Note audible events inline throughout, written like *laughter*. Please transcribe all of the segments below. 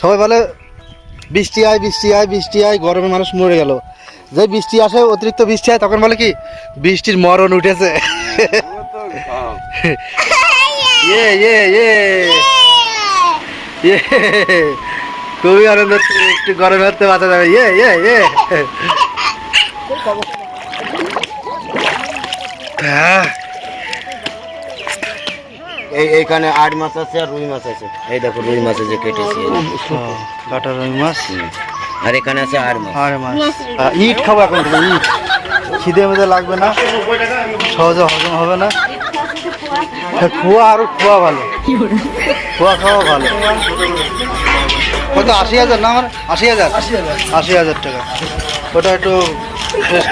সবাই বলে, বৃষ্টি আয় বৃষ্টি আয় বৃষ্টি আয়, গরমে মানুষ মরে গেল। যে বৃষ্টি আসে, অতিরিক্ত বৃষ্টি হয়, তখন বলে কি, বৃষ্টির মরণ উঠেছে। ইয়ে ইয়ে ইয়ে। ইয়ে। খুবই আনন্দ একটু গরমে হতে বাঁচা যাবে ইয়ে ইয়ে ইয়ে। হ্যাঁ। এই এইখানে আট মাছ আছে আর রুই মাছ আছে। এই দেখো রুই মাছ আছে কেটেছি কাটা রুই মাছ। আর এখানে আছে আর মাছ। আরে মাছ। ইট খাব এখন ইট। খিদে মেদে লাগবে না। সহজে হজম হবে না। হ্যাঁ, খোয়া আরও খোয়া ভালো। খোয়া খাওয়া ভালো। কত আশি হাজার না আমার? আশি হাজার। আশি হাজার টাকা। ওটা একটু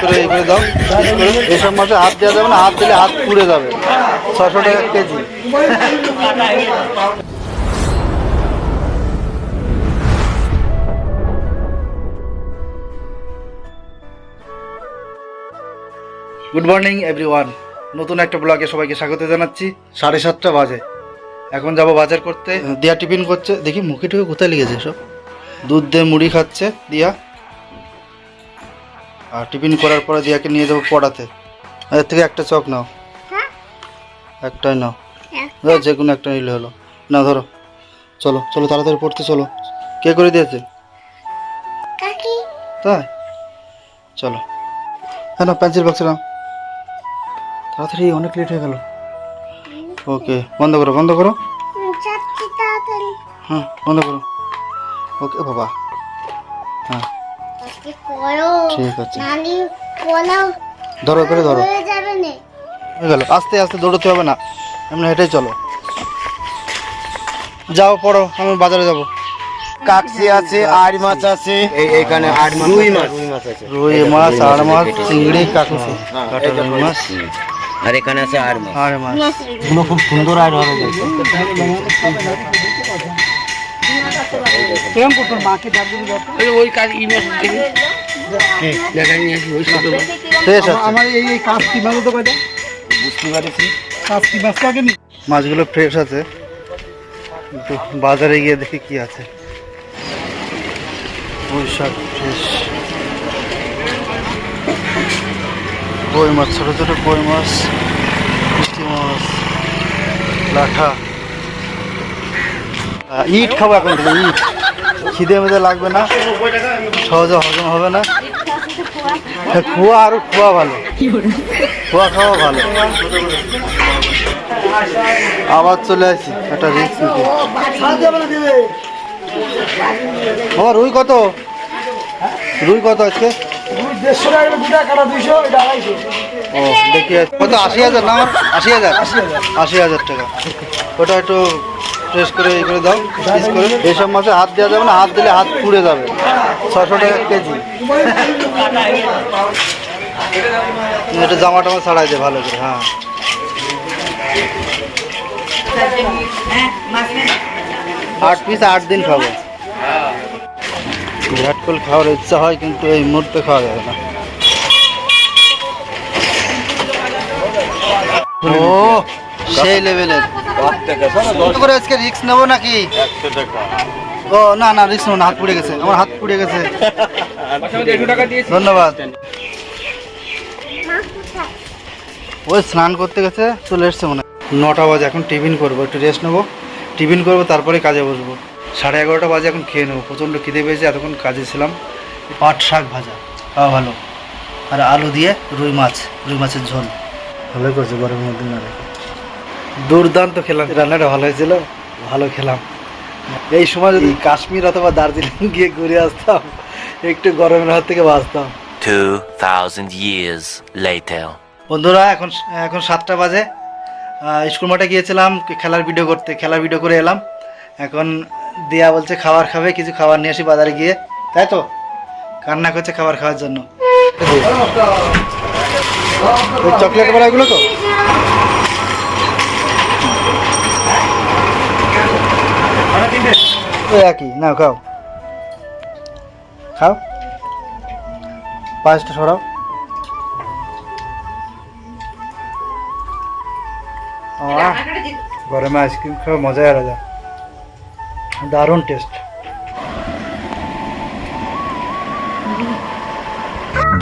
করে এই করে দাও। মাছে হাত দেওয়া যাবে না হাত দিলে হাত পুড়ে যাবে। ছশো টাকা কেজি। গুড মর্নিং এভরিওয়ান নতুন একটা ব্লগে সবাইকে স্বাগত জানাচ্ছি। সাড়ে সাতটা বাজে। এখন যাব বাজার করতে। দিয়া টিফিন করছে। দেখি মুখে টুকে কোথায় লেগেছে সব দুধ দিয়ে মুড়ি খাচ্ছে। দিয়া? আর টিফিন করার পরে দিয়াকে নিয়ে যাব পড়াতে। এর থেকে একটা চক নাও। একটাই নাও। ধরো যে কোনো একটা নিলে হলো। না ধরো। চলো চলো তাড়াতাড়ি পড়তে চলো। কে করে দিয়েছে? তাই? চলো। হ্যাঁ না পেন্সিল বক্সে নাও। তাড়াতাড়ি অনেক লেট হয়ে গেল। ওকে বন্ধ করো বন্ধ করো। হ্যাঁ বন্ধ করো। ওকে বাবা। হ্যাঁ। ঠিক আছে। ধরো করে ধরো। হয়ে যাবে না। হয়ে গেল। আস্তে আস্তে দৌড়তে হবে না। এমনি হেঁটেই চলো। যাও পড়ো। আমি বাজারে যাব। কাকসি আছে আর মাছ আছে। এই এইখানে আট মাছ রুই মাছ। রুই মাছ আছে। রুই মাছ আর মাছ চিংড়ি কাকুসি। মাছ। আর এখানে আছে আর মাছ। আর মাছ। খুব সুন্দর *laughs* আর হবে ফ্রেশ আছে। আমার এই এই কাজটি মাছ তো কয়টা বুঝতে পারছি কাজটি মাছ আগে নি মাছগুলো ফ্রেশ আছে বাজারে গিয়ে দেখি কি আছে। পুঁই শাক ফ্রেশ কই মাছ? ছোটো ছোটো কই মাছ? মিষ্টি মাছ। লাঠা। ইট খাব এখন থেকে ইট। খিদে মেদে লাগবে না। সহজে হজম হবে না। খোয়া আরও খোয়া ভালো। খোয়া খাওয়া ভালো। আবার চলে আসি, একটা রিক্স নিতে। রুই কত? রুই কত আজকে? ও, দেখি কত? আশি হাজার না আশি হাজার? আশি হাজার টাকা। ওটা একটু ফ্রেশ করে এই করে দাও পিস করে। এইসব মাছে হাত দেওয়া যাবে না, হাত দিলে হাত পুড়ে যাবে। ছশো টাকা কেজি। এটা জামা টামা ছাড়াই দে ভালো করে হ্যাঁ। আট পিস আট দিন খাব। বিরাট কোহলি খাওয়ার ইচ্ছা হয়, কিন্তু এই মুহূর্তে খাওয়া যাবে না। ও, সেই লেভেলের করে আজকে রিক্স নেব নাকি? ও না না রিক্স নেব না হাত পুড়ে গেছে আমার হাত পুড়ে গেছে। ধন্যবাদ। ওই স্নান করতে গেছে চলে এসছে মনে হয়। নটা বাজে এখন টিফিন করব একটু রেস্ট নেব। টিফিন করব তারপরে কাজে বসবো। সাড়ে এগারোটা বাজে এখন খেয়ে নেব। প্রচণ্ড খিদে পেয়েছে এতক্ষণ কাজে ছিলাম। পাট শাক ভাজা খাওয়া ভালো। আর আলু দিয়ে রুই মাছ রুই মাছের ঝোল। ভালো করছে গরমের মধ্যে না দুর্দান্ত খেলাম। রান্নাটা ভালো হয়েছিল ভালো খেলাম। এই সময় যদি কাশ্মীর অথবা দার্জিলিং গিয়ে ঘুরে আসতাম একটু গরমের হাত থেকে বাঁচতাম। 2,000 years later. বন্ধুরা এখন এখন সাতটা বাজে। স্কুল মাঠে গিয়েছিলাম খেলার ভিডিও করতে খেলার ভিডিও করে এলাম। এখন দিয়া বলছে খাবার খাবে কিছু খাবার নিয়ে আসি বাজারে গিয়ে। তাই তো? কান্না করছে খাবার খাওয়ার জন্য। চকলেট বড়াগুলো তো? এ একই। না খাও। খাও। পাঁচটা সরাও। গরমে আইসক্রিম খাওয়া মজাই আলাদা। দারুণ taste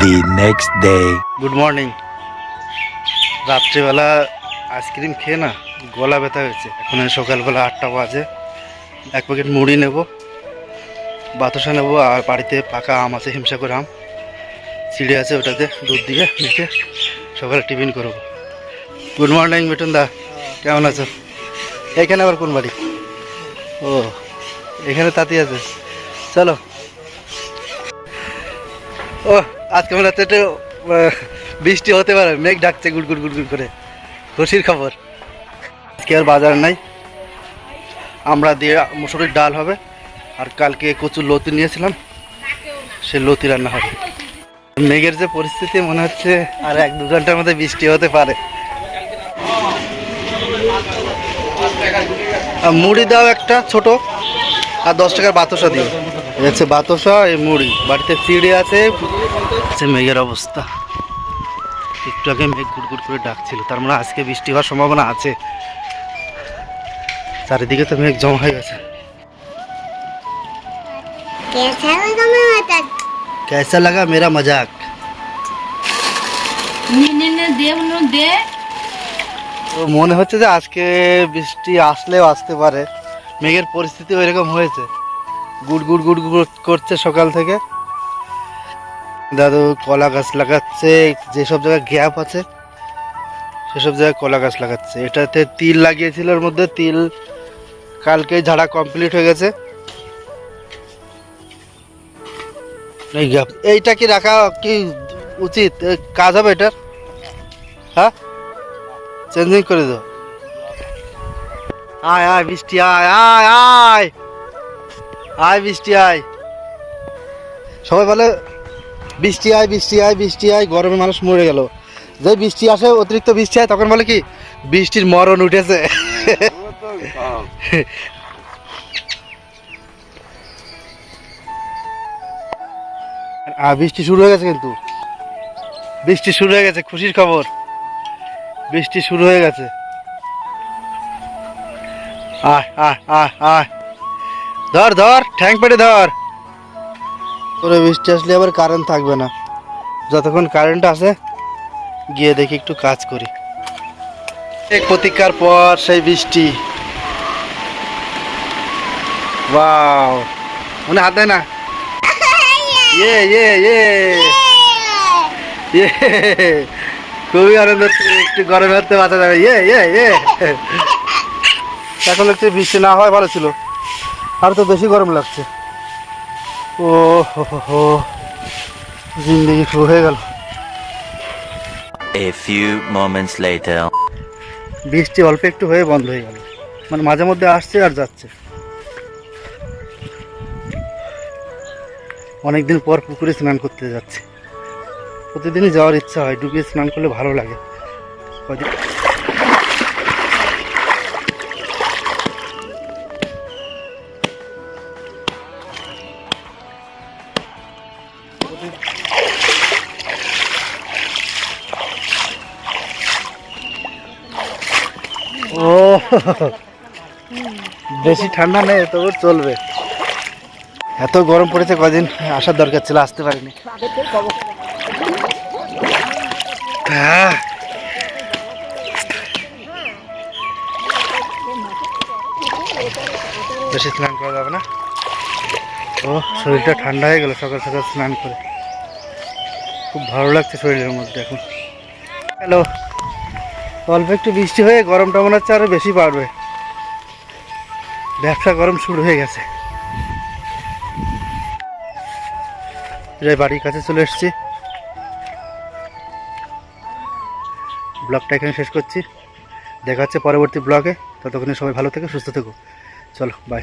the next day good morning রাত্রিবেলা আইসক্রিম খেয়ে না গলা ব্যথা হয়েছে। এখন সকালবেলা আটটা বাজে। এক প্যাকেট মুড়ি নেব, বাতাসা নেব, আর বাড়িতে পাকা আম আছে, হিমসাগর আম। চিড়ে আছে ওটাতে, দুধ দিয়ে মেখে সকালে টিফিন করব। গুড মর্নিং মিটুন দা। কেমন আছো? এখানে আবার কোন বাড়ি? ও, এখানে তাঁতি আছে। চলো। ও আজকে মনে হচ্ছে একটু বৃষ্টি হতে পারে, মেঘ ডাকছে গুড় গুড় গুড় গুড় করে। খুশির খবর। আজকে আর বাজার নাই। আমরা দিয়ে মুসুরির ডাল হবে। আর কালকে কচুর লতি নিয়েছিলাম। সে লতি রান্না হবে। মেঘের যে পরিস্থিতি মনে হচ্ছে, আর এক দু ঘণ্টার মধ্যে বৃষ্টি হতে পারে। মুড়ি দাও একটা, ছোট। আর দশ টাকার বাতাসা দিও। হচ্ছে বাতাসা, এই মুড়ি। বাড়িতে চিড়ে আছে মেঘের অবস্থা। একটু আগে মেঘ গুড় করে ডাকছিল। তার মানে আজকে বৃষ্টি হওয়ার সম্ভাবনা আছে। চারিদিকে তো মেঘ জমা হয়ে গেছে कैसा लगा मैं बता कैसा लगा मेरा मजाक তো মনে হচ্ছে যে আজকে বৃষ্টি আসলেও আসতে পারে মেঘের পরিস্থিতি ওইরকম হয়েছে গুড় গুড় গুড় গুড় করছে সকাল থেকে দাদু কলা গাছ লাগাচ্ছে যেসব জায়গায় গ্যাপ আছে সেসব জায়গায় কলা গাছ লাগাচ্ছে এটাতে তিল লাগিয়েছিল ওর মধ্যে তিল কালকে ঝাড়া কমপ্লিট হয়ে গেছে। এইটা কি রাখা কি উচিত? কাজ হবে এটার? হ্যাঁ? চেঞ্জিং করে দাও। আয় আয়, বৃষ্টি, আয় আয় আয়। আয়, বৃষ্টি, আয়। সবাই বলে, বৃষ্টি, আয় বৃষ্টি আয় বৃষ্টি, আয়, গরমে মানুষ মরে গেল। যে বৃষ্টি আসে, অতিরিক্ত বৃষ্টি হয়, তখন বলে কি, বৃষ্টির মরণ উঠেছে। *laughs* আর বৃষ্টি শুরু হয়ে গেছে কিন্তু। বৃষ্টি শুরু হয়ে গেছে খুশির খবর। বৃষ্টি শুরু হয়ে গেছে। আয় আয় আয় ধর ধর ঠ্যাং পেটে ধর। করে বৃষ্টি আসলে আবার কারেন্ট থাকবে না। যতক্ষণ কারেন্ট আছে গিয়ে দেখি একটু কাজ করি। এক প্রতীক্ষার পর সেই বৃষ্টি। ওয়াও মনে হাত দেয় না ইয়ে ইয়ে ইয়ে ইয়ে খুবই আনন্দ হচ্ছে একটু গরমে হতে বাঁচা যাবে। ইয়ে ইয়ে ইয়ে এখন একটু বৃষ্টি না হয় ভালো ছিল। আর তো বেশি গরম লাগছে। ও হো হো হো। জিন্দগি শুরু হয়ে গেল। A few moments later. বৃষ্টি অল্প একটু হয়ে বন্ধ হয়ে গেল। মানে মাঝে মধ্যে আসছে আর যাচ্ছে। অনেকদিন পর পুকুরে স্নান করতে যাচ্ছে। প্রতিদিনই যাওয়ার ইচ্ছা হয়, ডুবিয়ে স্নান করলে ভালো লাগে। ও, বেশি ঠান্ডা নেই তবু চলবে। এত গরম পড়েছে, কদিন আসার দরকার ছিল, আসতে পারিনি। আহ। বেশি স্নান করা যাবে না। ও, শরীরটা ঠান্ডা হয়ে গেল সকাল সকাল স্নান করে। খুব ভালো লাগছে শরীরের মধ্যে এখন। হ্যালো। অল্প একটু বৃষ্টি হয়ে গরমটা মনে হচ্ছে আরও বেশি বাড়বে। ব্যবসা গরম শুরু হয়ে গেছে। প্রায় বাড়ির কাছে চলে এসেছি। ব্লগটা এখানে শেষ করছি। দেখা হচ্ছে পরবর্তী ব্লগে। ততক্ষণে সবাই ভালো থেকো, সুস্থ থেকো। চলো বাই